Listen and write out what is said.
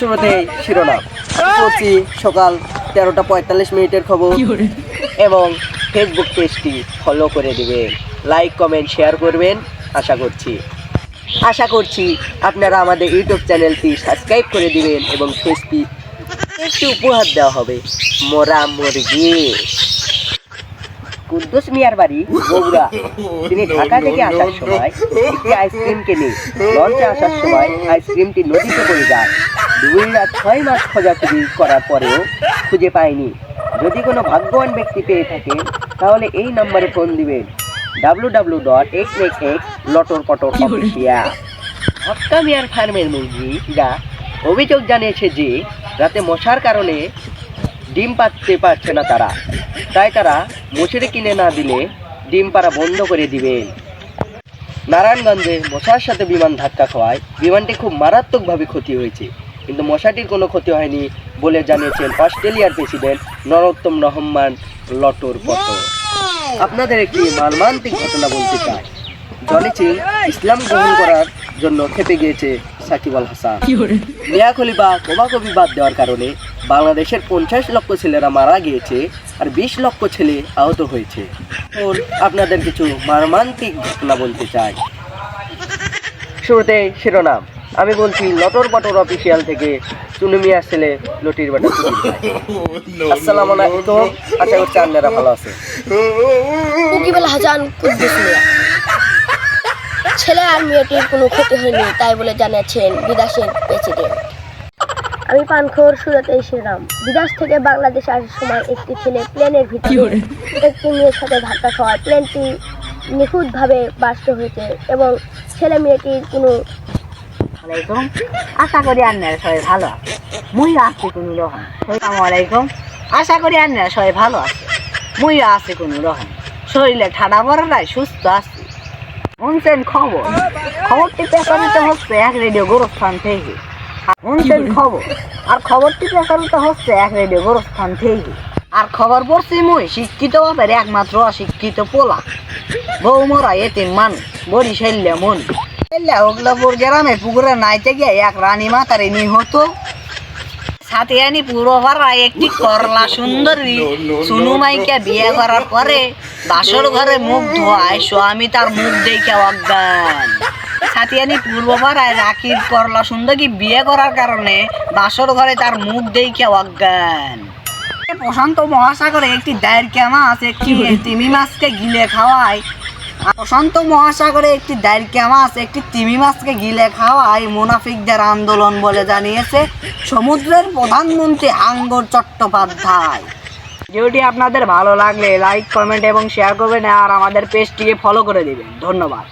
শুরুতে শিরোনাম। করছি সকাল তেরোটা পঁয়তাল্লিশ মিনিটের খবর এবং ফেসবুক পেজটি ফলো করে দেবেন। লাইক কমেন্ট শেয়ার করবেন। আশা করছি। আশা করছি আপনারা আমাদের ইউটিউব চ্যানেলটি সাবস্ক্রাইব করে দিবেন এবং ফেসবুক একটি উপহার দেওয়া হবে। মোরা মুরগি। কুদ্দুস মিয়ার বাড়ি বগুড়া। তিনি ঢাকা থেকে আসার সময় একটি আইসক্রিম কিনে লঞ্চে আসার সময় আইসক্রিমটি নদীতে পড়ে যায়। দুই রাত ছয় মাস খোঁজাখুঁজি করার পরেও খুঁজে পায়নি। যদি কোনো ভাগ্যবান ব্যক্তি পেয়ে থাকেন তাহলে এই নম্বরে ফোন দিবেন। W W dot X X X লটর পটর অফিসিয়াল। হক্কা মিয়ার ফার্মের মুরগিরা অভিযোগ জানিয়েছে যে রাতে মশার কারণে ডিম পাচ্ছে পারছে না তারা। তাই তারা মশারি কিনে না দিলে ডিম পাড়া বন্ধ করে দিবেন নারায়ণগঞ্জে মশার সাথে বিমান ধাক্কা খাওয়ায় বিমানটি খুব মারাত্মকভাবে ক্ষতি হয়েছে। কিন্তু মশাটির কোনো ক্ষতি হয়নি বলে জানিয়েছেন অস্ট্রেলিয়ার প্রেসিডেন্ট নরোত্তম রহমান লটর পট আপনাদের একটি মর্মান্তিক ঘটনা বলতে চাই। জনি সিং ইসলাম গ্রহণ করার জন্য খেপে গিয়েছে সাকিব আল হাসান। মিয়া খলিফা কোবাকবি বাদ দেওয়ার কারণে বাংলাদেশের পঞ্চাশ লক্ষ ছেলেরা মারা গিয়েছে আর বিশ লক্ষ ছেলে আহত হয়েছে। এখন আপনাদের কিছু মর্মান্তিক ঘটনা বলতে চাই। শুরুতে শিরোনাম। আমি বলছি লটর বটর অফিসিয়াল থেকে চুনু মিয়ার ছেলে লটির বাটা। আসসালামু আলাইকুম। আশা করছি আপনারা ভালো আছেন। মুকিবুল হাসান কুদ্দুস মিয়া। ছেলে আর মেয়েটির কোনো ক্ষতি হয়নি তাই বলে জানিয়েছেন বিদেশের প্রেসিডেন্ট আমি পানখোর সুরতে এসেছিলাম। বিদেশ থেকে বাংলাদেশে আসার সময় একটি ছেলে প্লেনের ভিতরে একটি মেয়ের সাথে ধাক্কা খাওয়ায় প্লেনটি নিখুঁতভাবে বাস্ত হয়েছে এবং ছেলে মেয়েটির কোনো আলাইকুম আশা করি আপনারা সবাই ভালো আছে মুই আছি কোনো রকম। আসসালামু আলাইকুম। আশা করি আপনারা সবাই ভালো আছে মুই আছি কোনো রকম। শরীরে ঠাডা বড় নাই সুস্থ আছি। শুনছেন খবর? খবরটি প্রচারিত হচ্ছে এক রেডিও গোরস্থান থেকে। শুনছেন খবর? আর খবরটি প্রচারিত হচ্ছে এক রেডিও গোরস্থান থেকে আর খবর পড়ছি মুই শিক্ষিত বাপের একমাত্র অশিক্ষিত পোলা। বৌমরা এতে মানুষ বরিশাল্য মন। ওগলাপুর গ্রামে পুকুরে নাইতে গিয়ে এক রানী মাতারে নিহত। সাথে আনি পুরো ভাড়া একটি করলা সুন্দরী। সুনুমাইকে বিয়ে করার পরে বাসর ঘরে মুখ ধোয়ায় স্বামী তার মুখ দেখে অজ্ঞান। সাথিয়ানি পূর্ব পাড়ায় রাখির করলা সুন্দরী বিয়ে করার কারণে বাসর ঘরে তার মুখ দেখে অজ্ঞান। প্রশান্ত মহাসাগরে একটি দায়েরকা মাছ একটি তিমি মাছকে গিলে খাওয়ায়। প্রশান্ত মহাসাগরে একটি দায়েরকা মাছ একটি তিমি মাছকে গিলে খাওয়ায় মুনাফিকদের আন্দোলন বলে জানিয়েছে সমুদ্রের প্রধানমন্ত্রী হাঙ্গর চট্টোপাধ্যায়। ভিডিওটি আপনাদের ভালো লাগলে লাইক কমেন্ট এবং শেয়ার করবেন আর আমাদের পেজটিকে ফলো করে দিবেন। ধন্যবাদ।